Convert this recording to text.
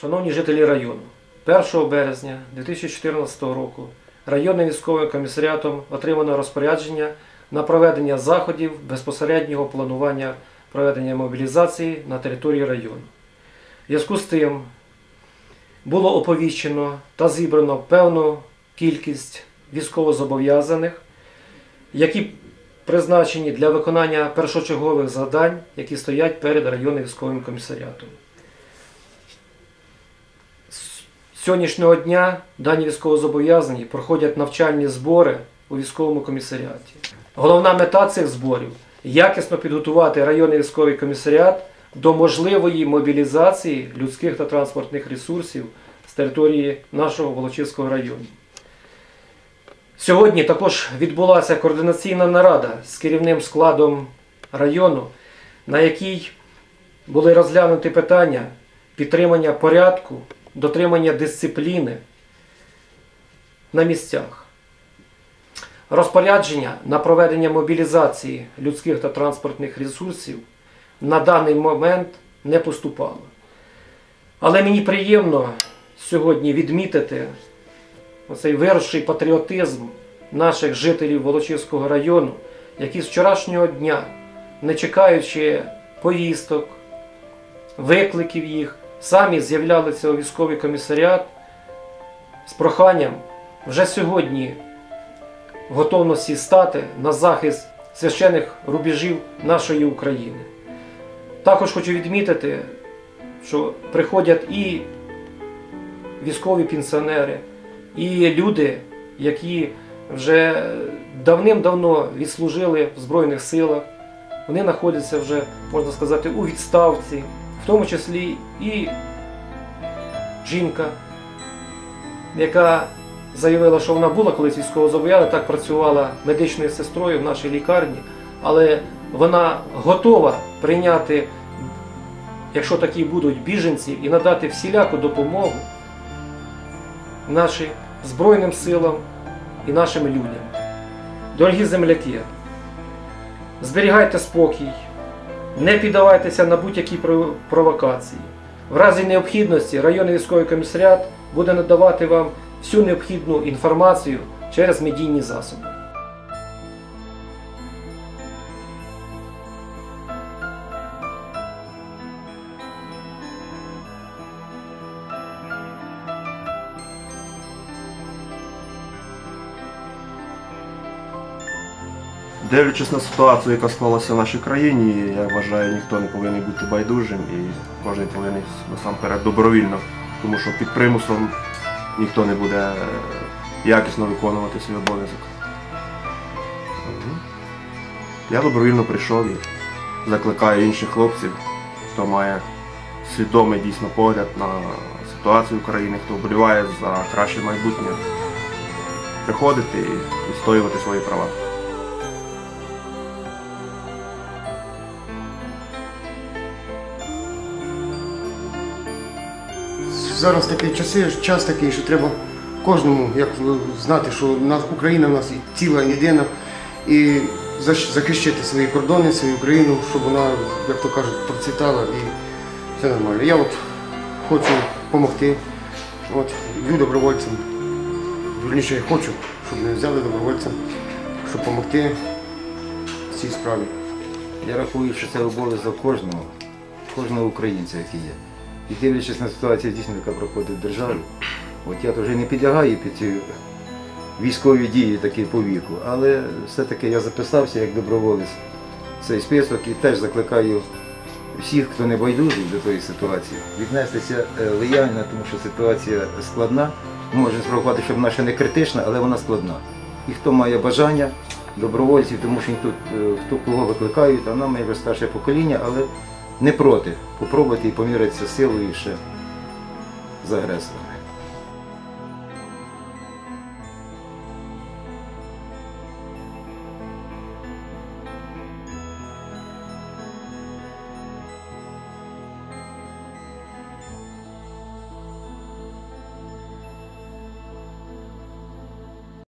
Шановні жителі району, 1 березня 2014 року районним військовим комісаріатом отримано розпорядження на проведення заходів безпосереднього планування проведення мобілізації на території району. В зв'язку з тим було оповіщено та зібрано певну кількість військовозобов'язаних, які призначені для виконання першочергових завдань, які стоять перед районним військовим комісаріатом. Сьогоднішнього дня дані військовозобов'язані проходять навчальні збори у військовому комісаріаті. Головна мета цих зборів якісно підготувати районний військовий комісаріат до можливої мобілізації людських та транспортних ресурсів з території нашого Волочиського району. Сьогодні також відбулася координаційна нарада з керівним складом району, на якій були розглянуті питання підтримання порядку, дотримання дисципліни на місцях. Розпорядження на проведення мобілізації людських та транспортних ресурсів на даний момент не поступало. Але мені приємно сьогодні відмітити оцей виросший патріотизм наших жителів Волочиського району, які з вчорашнього дня, не чекаючи поїздок, викликів їх, самі з'являлися у військовий комісаріат з проханням вже сьогодні в готовності стати на захист священих рубежів нашої України. Також хочу відмітити, що приходять і військові пенсіонери, і люди, які вже давним-давно відслужили в Збройних силах, вони знаходяться вже, можна сказати, у відставці, в тому числі і жінка, яка заявила, що вона була колись військовозобов'язана, так працювала медичною сестрою в нашій лікарні, але вона готова прийняти, якщо такі будуть біженці, і надати всіляку допомогу нашим Збройним силам і нашим людям. Дорогі земляки, зберігайте спокій, не піддавайтеся на будь-які провокації. В разі необхідності районний військовий комісаріат буде надавати вам всю необхідну інформацію через медійні засоби. Дивлячись на ситуацію, яка склалася в нашій країні, я вважаю, ніхто не повинен бути байдужим і кожен повинен насамперед добровільно, тому що під примусом ніхто не буде е, якісно виконувати свій обов'язок. Я добровільно прийшов і закликаю інших хлопців, хто має свідомий дійсно погляд на ситуацію в країні, хто вболіває за краще майбутнє, приходити і відстоювати свої права. Зараз такі часи, час такий, що треба кожному як знати, що Україна у нас ціла єдина, і захищати свої кордони, свою Україну, щоб вона, як то кажуть, процвітала і все нормально. Я от хочу допомогти. От, йду добровольцем. Вірніше, я хочу, щоб мене взяли добровольцем, щоб допомогти в цій справі. Я рахую, що це обов'язок кожного, кожного українця, який є. І дивлячись на ситуацію дійсно, яка проходить в державі, от я вже не підлягаю під ці військові дії такі по віку, але все-таки я записався як доброволець в цей список і теж закликаю всіх, хто не байдужий до тої ситуації, віднестися е, лояльно, тому що ситуація складна. Може спробувати, щоб вона ще не критична, але вона складна. І хто має бажання, добровольців, тому що тут е, хто кого викликають, а нам вже старше покоління, але не проти. Попробувати і помірятися силою ще з агресором.